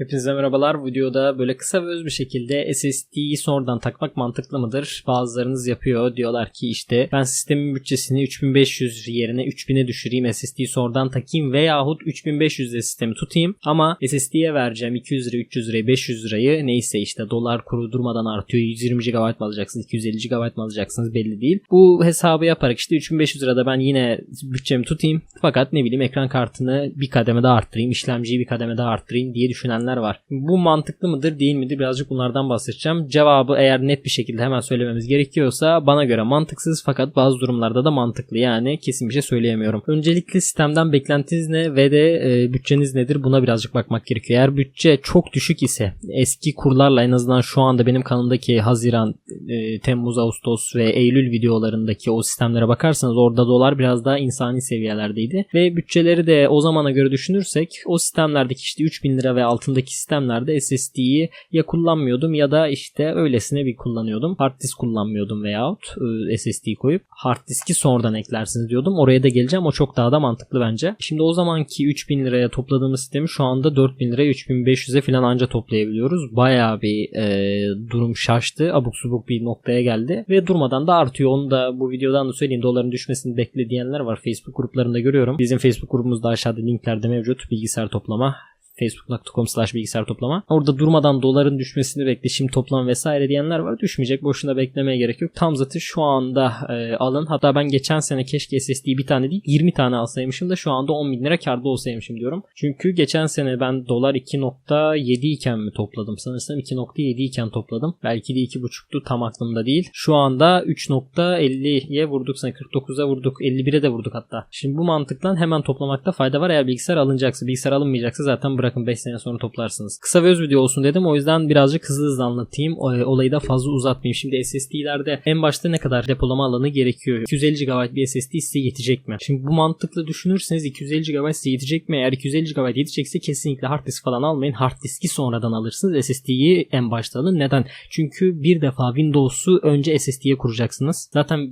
Hepinize merhabalar. Videoda böyle kısa ve öz bir şekilde SSD'yi sonradan takmak mantıklı mıdır? Bazılarınız yapıyor. Diyorlar ki işte ben sistemin bütçesini 3500 yerine 3000'e düşüreyim SSD'yi sonradan takayım veyahut 3500'de sistemi tutayım ama SSD'ye vereceğim 200 lira, 300 lirayı, 500 lirayı neyse işte dolar kuru durmadan artıyor. 120 GB mı alacaksınız, 250 GB mı alacaksınız belli değil. Bu hesabı yaparak işte 3500 lirada ben yine bütçemi tutayım fakat ne bileyim ekran kartını bir kademe daha arttırayım, işlemciyi bir kademe daha arttırayım diye düşünenler var. Bu mantıklı mıdır değil midir birazcık bunlardan bahsedeceğim. Cevabı eğer net bir şekilde hemen söylememiz gerekiyorsa bana göre mantıksız fakat bazı durumlarda da mantıklı yani kesin bir şey söyleyemiyorum. Öncelikle sistemden beklentiniz ne ve de e, bütçeniz nedir buna birazcık bakmak gerekiyor. Eğer bütçe çok düşük ise eski kurlarla en azından şu anda benim kanalımdaki Haziran, e, Temmuz, Ağustos ve Eylül videolarındaki o sistemlere bakarsanız orada dolar biraz daha insani seviyelerdeydi. Ve bütçeleri de o zamana göre düşünürsek o sistemlerdeki işte 3000 lira ve altındaki sistemlerde SSD'yi ya kullanmıyordum ya da işte öylesine bir kullanıyordum. Hard disk kullanmıyordum veyahut e, SSD koyup hard diski sonradan eklersiniz diyordum. Oraya da geleceğim. O çok daha da mantıklı bence. Şimdi o zamanki 3000 liraya topladığımız sistemi şu anda 4000 liraya 3500'e falan anca toplayabiliyoruz. Bayağı bir e, durum şaştı. Abuk subuk bir noktaya geldi. Ve durmadan da artıyor. Onu da bu videodan da söyleyeyim. Doların düşmesini bekle diyenler var. Facebook gruplarında görüyorum. Bizim Facebook grubumuzda aşağıda linklerde mevcut. Bilgisayar toplama facebook.com slash bilgisayar toplama. Orada durmadan doların düşmesini bekle şimdi toplam vesaire diyenler var. Düşmeyecek boşuna beklemeye gerek yok. Tam zatı şu anda e, alın. Hatta ben geçen sene keşke SSD'yi bir tane değil 20 tane alsaymışım da şu anda 10 bin lira karda olsaymışım diyorum. Çünkü geçen sene ben dolar 2.7 iken mi topladım? Sanırsam 2.7 iken topladım. Belki de 2.5'tu tam aklımda değil. Şu anda 3.50'ye vurduk. Sana 49'a vurduk. 51'e de vurduk hatta. Şimdi bu mantıktan hemen toplamakta fayda var. Eğer bilgisayar alınacaksa bilgisayar alınmayacaksa zaten bırak bırakın 5 sene sonra toplarsınız. Kısa ve öz video olsun dedim. O yüzden birazcık hızlı hızlı anlatayım. Olayı da fazla uzatmayayım. Şimdi SSD'lerde en başta ne kadar depolama alanı gerekiyor? 250 GB bir SSD size yetecek mi? Şimdi bu mantıkla düşünürseniz 250 GB size yetecek mi? Eğer 250 GB yetecekse kesinlikle hard disk falan almayın. Hard diski sonradan alırsınız. SSD'yi en başta alın. Neden? Çünkü bir defa Windows'u önce SSD'ye kuracaksınız. Zaten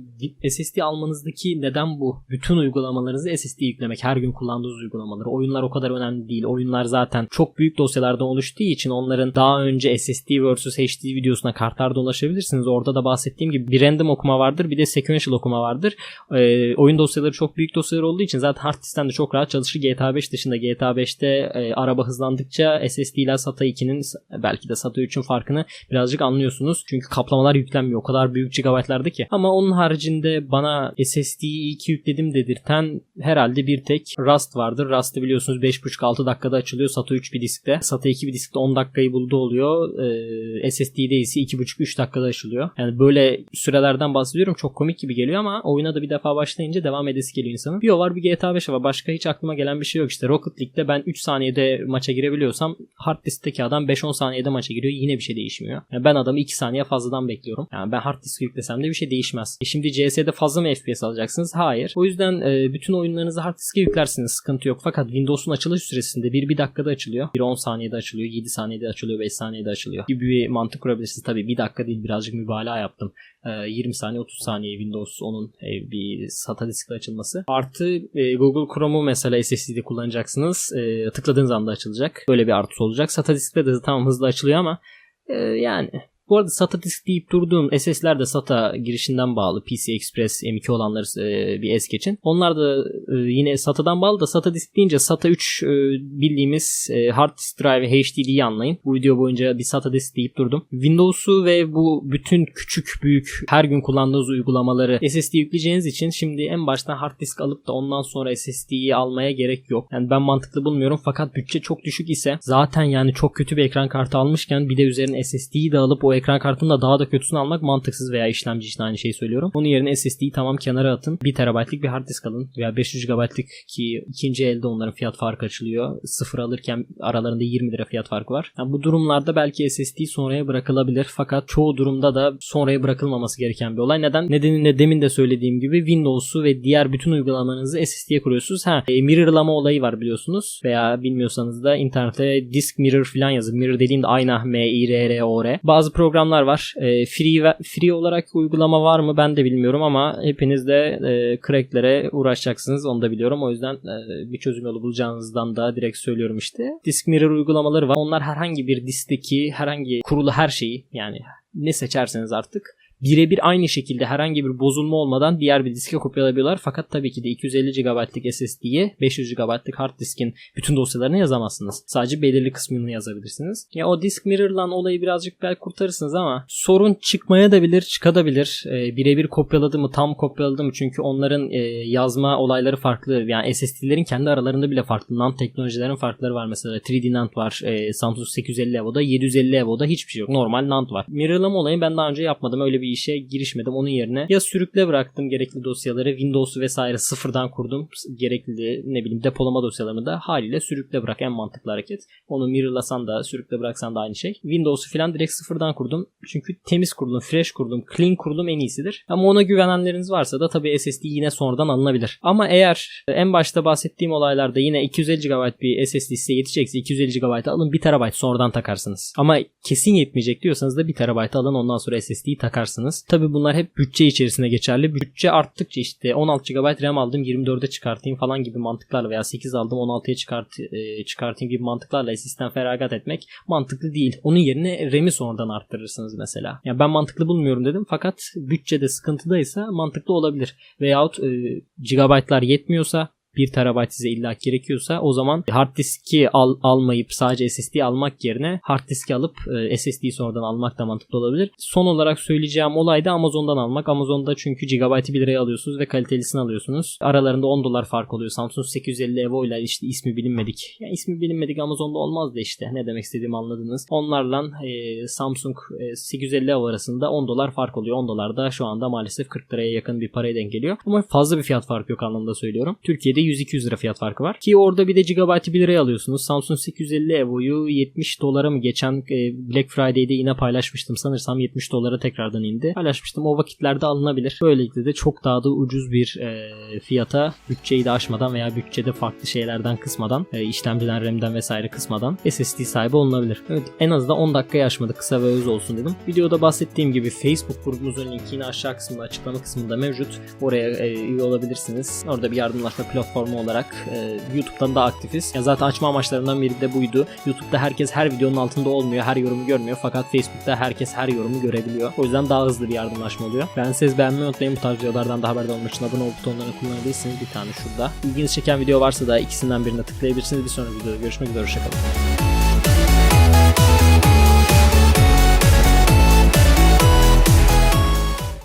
SSD almanızdaki neden bu? Bütün uygulamalarınızı SSD yüklemek. Her gün kullandığınız uygulamaları. Oyunlar o kadar önemli değil. Oyunlar zaten zaten çok büyük dosyalardan oluştuğu için onların daha önce SSD vs HD videosuna kartlarda ulaşabilirsiniz. Orada da bahsettiğim gibi bir random okuma vardır bir de sequential okuma vardır. Ee, oyun dosyaları çok büyük dosyalar olduğu için zaten hard diskten de çok rahat çalışır. GTA 5 dışında GTA 5'te e, araba hızlandıkça SSD ile SATA 2'nin belki de SATA 3'ün farkını birazcık anlıyorsunuz. Çünkü kaplamalar yüklenmiyor. O kadar büyük GB'larda ki. Ama onun haricinde bana SSD'yi 2 yükledim dedirten herhalde bir tek Rust vardır. Rust'ı biliyorsunuz 5.5-6 dakikada açılıyor. SATA 3 bir diskte. SATA 2 bir diskte 10 dakikayı buldu oluyor. Ee, SSD'de ise 2.5-3 dakikada açılıyor. Yani böyle sürelerden bahsediyorum. Çok komik gibi geliyor ama oyuna da bir defa başlayınca devam edesi geliyor insanın. Bir o var bir GTA 5 var. Başka hiç aklıma gelen bir şey yok. İşte Rocket League'de ben 3 saniyede maça girebiliyorsam hard diskteki adam 5-10 saniyede maça giriyor. Yine bir şey değişmiyor. Yani ben adamı 2 saniye fazladan bekliyorum. Yani ben hard disk yüklesem de bir şey değişmez. E şimdi CS'de fazla mı FPS alacaksınız? Hayır. O yüzden e, bütün oyunlarınızı hard diske yüklersiniz. Sıkıntı yok. Fakat Windows'un açılış süresinde bir bir dakikada açılıyor. Bir 10 saniyede açılıyor, 7 saniyede açılıyor, 5 saniyede açılıyor gibi bir mantık kurabilirsiniz. Tabii bir dakika değil birazcık mübalağa yaptım. 20 saniye 30 saniye Windows onun e, bir SATA diskle açılması. Artı e, Google Chrome'u mesela SSD'de kullanacaksınız. E, tıkladığınız anda açılacak. Böyle bir artısı olacak. SATA diskle de tamam hızlı açılıyor ama yani bu arada SATA disk deyip durduğum SS'ler de SATA girişinden bağlı. PC Express M2 olanları e, bir es geçin. Onlar da e, yine SATA'dan bağlı da SATA disk deyince SATA 3 e, bildiğimiz e, hard disk drive HDD'yi anlayın. Bu video boyunca bir SATA disk deyip durdum. Windows'u ve bu bütün küçük büyük her gün kullandığınız uygulamaları SSD yükleyeceğiniz için şimdi en baştan hard disk alıp da ondan sonra SSD'yi almaya gerek yok. Yani ben mantıklı bulmuyorum fakat bütçe çok düşük ise zaten yani çok kötü bir ekran kartı almışken bir de üzerine SSD'yi de alıp o ekran kartının da daha da kötüsünü almak mantıksız veya işlemci için aynı şeyi söylüyorum. Onun yerine SSD'yi tamam kenara atın. 1 TB'lik bir hard disk alın veya 500 GB'lik ki ikinci elde onların fiyat farkı açılıyor. Sıfır alırken aralarında 20 lira fiyat farkı var. Yani bu durumlarda belki SSD sonraya bırakılabilir fakat çoğu durumda da sonraya bırakılmaması gereken bir olay. Neden? Nedenini demin de söylediğim gibi Windows'u ve diğer bütün uygulamanızı SSD'ye kuruyorsunuz. Ha, e, mirrorlama olayı var biliyorsunuz veya bilmiyorsanız da internette disk mirror falan yazın. Mirror dediğimde ayna M I R R O R. Bazı program programlar var. E, free free olarak uygulama var mı ben de bilmiyorum ama hepiniz de e, cracklere uğraşacaksınız onu da biliyorum. O yüzden e, bir çözüm yolu bulacağınızdan da direkt söylüyorum işte. Disk Mirror uygulamaları var. Onlar herhangi bir diskteki herhangi kurulu her şeyi yani ne seçerseniz artık birebir aynı şekilde herhangi bir bozulma olmadan diğer bir diske kopyalayabiliyorlar. Fakat tabii ki de 250 GB'lık SSD'ye 500 GB'lık hard diskin bütün dosyalarını yazamazsınız. Sadece belirli kısmını yazabilirsiniz. Ya o disk mirror'lan olayı birazcık belki kurtarırsınız ama sorun çıkmaya da bilir, çıkabilir. Ee, birebir kopyaladı mı, tam kopyaladı mı? Çünkü onların e, yazma olayları farklı. Yani SSD'lerin kendi aralarında bile farklı. NAND teknolojilerin farkları var mesela. 3D NAND var. E, Samsung 850 Evo'da, 750 Evo'da hiçbir şey yok. Normal NAND var. Mirrorlama olayını ben daha önce yapmadım. Öyle bir işe girişmedim. Onun yerine ya sürükle bıraktım gerekli dosyaları. Windows'u vesaire sıfırdan kurdum. Gerekli ne bileyim depolama dosyalarını da haliyle sürükle bırak. En mantıklı hareket. Onu mirrorlasan da sürükle bıraksan da aynı şey. Windows'u falan direkt sıfırdan kurdum. Çünkü temiz kurdum, fresh kurdum, clean kurdum en iyisidir. Ama ona güvenenleriniz varsa da tabii SSD yine sonradan alınabilir. Ama eğer en başta bahsettiğim olaylarda yine 250 GB bir SSD size yetecekse 250 GB alın 1 TB sonradan takarsınız. Ama kesin yetmeyecek diyorsanız da 1 TB alın ondan sonra SSD'yi takarsınız. Tabii bunlar hep bütçe içerisinde geçerli. Bütçe arttıkça işte 16 GB RAM aldım 24'e çıkartayım falan gibi mantıklarla veya 8 aldım 16'ya çıkart, e, çıkartayım gibi mantıklarla SSD'den feragat etmek mantıklı değil. Onun yerine RAM'i sonradan arttırırsınız mesela. Ya ben mantıklı bulmuyorum dedim fakat bütçede sıkıntıdaysa mantıklı olabilir. Veyahut e, gigabaytlar yetmiyorsa 1 terabayt size illa gerekiyorsa o zaman hard diski al, almayıp sadece SSD almak yerine hard diski alıp e, SSD'yi sonradan almak da mantıklı olabilir. Son olarak söyleyeceğim olay da Amazon'dan almak. Amazon'da çünkü gigabaytı 1 liraya alıyorsunuz ve kalitelisini alıyorsunuz. Aralarında 10 dolar fark oluyor. Samsung 850 Evo ile işte ismi bilinmedik. Yani ismi bilinmedik Amazon'da olmaz da işte. Ne demek istediğimi anladınız. Onlarla e, Samsung e, 850 Evo arasında 10 dolar fark oluyor. 10 dolar da şu anda maalesef 40 liraya yakın bir paraya denk geliyor. Ama fazla bir fiyat farkı yok anlamda söylüyorum. Türkiye'de 100-200 lira fiyat farkı var. Ki orada bir de gigabaytı 1 liraya alıyorsunuz. Samsung 850 Evo'yu 70 dolara mı geçen e, Black Friday'de yine paylaşmıştım. Sanırsam 70 dolara tekrardan indi. Paylaşmıştım. O vakitlerde alınabilir. Böylelikle de çok daha da ucuz bir e, fiyata bütçeyi de aşmadan veya bütçede farklı şeylerden kısmadan e, işlemciden RAM'den vesaire kısmadan SSD sahibi olunabilir. Evet en azından 10 dakikayı aşmadı. Kısa ve öz olsun dedim. Videoda bahsettiğim gibi Facebook grubumuzun linki yine aşağı kısmında açıklama kısmında mevcut. Oraya e, üye olabilirsiniz. Orada bir yardımlaşma platformu olarak e, YouTube'dan da aktifiz. Ya zaten açma amaçlarından biri de buydu. YouTube'da herkes her videonun altında olmuyor, her yorumu görmüyor. Fakat Facebook'ta herkes her yorumu görebiliyor. O yüzden daha hızlı bir yardımlaşma oluyor. Ben siz beğenmeyi unutmayın. Bu tarz videolardan da haberdar olmak için abone ol butonlarını kullanabilirsiniz. Bir tane şurada. İlginizi çeken video varsa da ikisinden birine tıklayabilirsiniz. Bir sonraki videoda görüşmek üzere. Hoşçakalın.